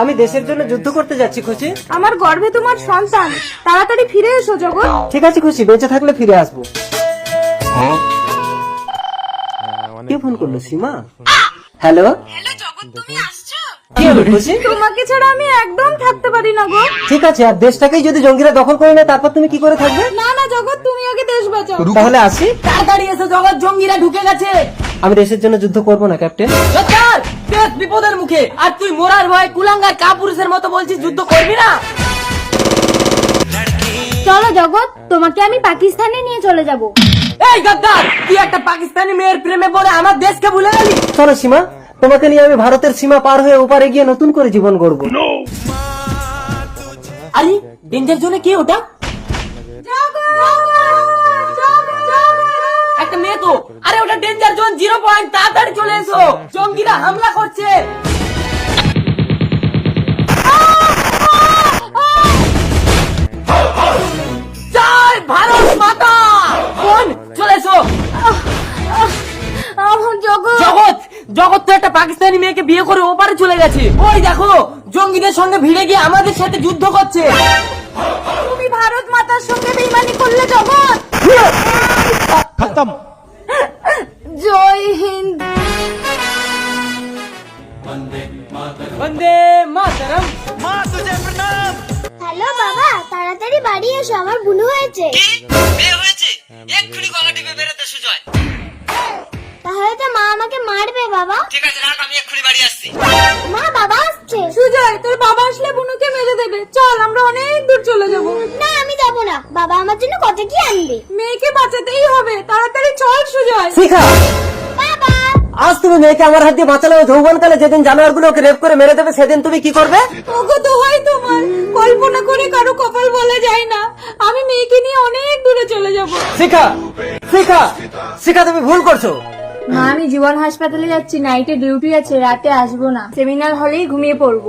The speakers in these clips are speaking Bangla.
আমি দেশের জন্য যুদ্ধ করতে যাচ্ছি খুশি? আমার গর্ভে তোমার সন্তান। তাড়াতাড়ি ফিরে এসো জগৎ। ঠিক আছে খুশি বেঁচে থাকলে ফিরে আসব। কে ফোন করল সীমা? হ্যালো? হ্যালো জগৎ তুমি আসছো? কি হলো খুশি? তোমাকে ছাড়া আমি একদম থাকতে পারি না গো। ঠিক আছে আর দেশটাকেই যদি জঙ্গিরা দখল করে নেয় তারপর তুমি কি করে থাকবে? না না জগৎ তুমি আগে দেশ বাঁচাও। তাহলে আসি। তাড়াতাড়ি এসে জগৎ জঙ্গিরা ঢুকে গেছে। আমি দেশের জন্য যুদ্ধ করব না ক্যাপ্টেন। দেশ বিপদের মুখে। আর তুই মোরার ভয় কুলাঙ্গার কাপুরুষের মতো বলছিস যুদ্ধ করবি না? চলো জগৎ তোমাকে আমি পাকিস্তানে নিয়ে চলে যাব। এই গদ্দার তুই একটা পাকিস্তানি মেয়ের প্রেমে পড়ে আমার দেশকে ভুলে গেলি? চলো সীমা তোমাকে নিয়ে আমি ভারতের সীমা পার হয়ে ওপারে গিয়ে নতুন করে জীবন গড়বো। আরে ডেঞ্জার জোনে কি ওটা? একটা মেয়ে তো। আরে ওটা ডেঞ্জার জোন জিরো পয়েন্ট তাড়াতাড়ি চলে এসো। হামলা করছে। ভারত মাতা! বোন চলে এসো। আমার জগৎ। জগৎ! জগৎ তো একটা পাকিস্তানি মেয়েকে বিয়ে করে ওপারে চলে গেছে। ওই দেখো জঙ্গিদের সঙ্গে ভিড়ে গিয়ে আমাদের সাথে যুদ্ধ করছে। তুমি ভারত মাতার সঙ্গে বেইমানি করলে জগৎ? জয় বন্দে মাতরম হ্যালো বাবা তাড়াতাড়ি বাড়ি এসো আমার বুনু হয়েছে। বিয়ে হয়েছে? এক্ষুনি গলা টিপে বেরোতে সুজয়। তাহলে তো মা আমাকে মারবে বাবা। ঠিক আছে রাখ আমি এক্ষুনি বাড়ি আসছি। মা বাবা আসছে। সুজয় তোর বাবা আসলে বুনুকে মেরে দেবে। চল আমরা অনেক দূর চলে যাব। না আমি যাব না। বাবা আমার জন্য কত কি আনবে। মেয়েকে বাঁচাতেই হবে। তাড়াতাড়ি চল সুজয়। শিখা আজ তুমি মেয়েকে আমার হাত দিয়ে বাঁচালে যৌবন কালে যেদিন জানোয়ার গুলোকে রেপ করে মেরে দেবে সেদিন তুমি কি করবে? ওগো তো হয় তোমার। কল্পনা করে কারও কপাল বলা যায় না। আমি মেয়েকে নিয়ে অনেক দূরে চলে যাব। শিখা শিখা শিখা তুমি ভুল করছ। মা আমি জীবন হাসপাতালে যাচ্ছি নাইটে ডিউটি আছে রাতে আসব না। সেমিনার হলেই ঘুমিয়ে পড়ব।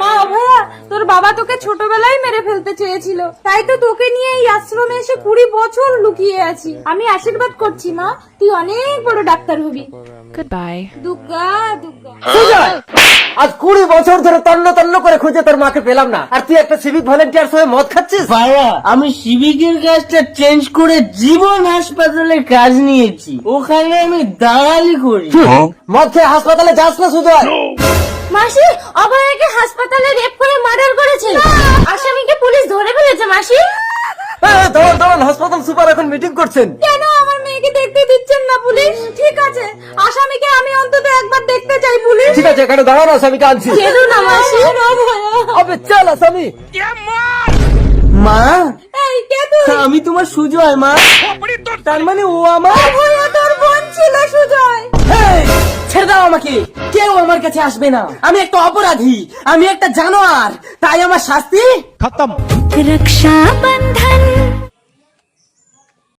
মা অভয়া তোর বাবা তোকে ছোটবেলায় মেরে ফেলতে চেয়েছিল। তাই তো তোকে নিয়ে এই আশ্রমে এসে কুড়ি বছর লুকিয়ে আছি। আমি আশীর্বাদ করছি মা তুই অনেক বড় ডাক্তার হবি। Goodbye. দুর্গা দুর্গা সুজয়! আজ কুড়ি বছর ধরে তন্ন তন্ন করে খুঁজে তোর মাকে পেলাম না। আর তুই একটা সিভিক ভলেন্টিয়ার হয়ে মদ খাচ্ছিস? ভাইয়া আমি সিভিকের কাজটা চেঞ্জ করে জীবন হাসপাতালে কাজ নিয়েছি। ওখানে আমি দাঁড়ালি করি। মদ খেয়ে হাসপাতালে যাস না সুজয়। মাসি অভয়াকে হাসপাতালে রেপ করে মার্ডার করেছে। আসামিকে পুলিশ ধরে ফেলেছে মাসি। এই, দাঁড়ান দাঁড়ান হাসপাতাল সুপার এখন মিটিং করছেন। কেন? দেখতে দিচ্ছেন না পুলিশ? ঠিক আছে। আসামিকে আমি অন্তত একবার দেখতে চাই পুলিশ। ঠিক আছে এখানে দাঁড়ান আসামিকে আনছি। কেন না আবে চল আসামি। মা! এই কে তুই? আমি তোমার সুজয় মা। তার মানে ও আমার? ভয়া তোর বোন ছিল সুজয়। ছেড়ে দাও আমাকে। কেউ আমার কাছে আসবে না। আমি একটা অপরাধী আমি একটা জানোয়ার। তাই আমার শাস্তি? খতম। রক্ষা বন্ধন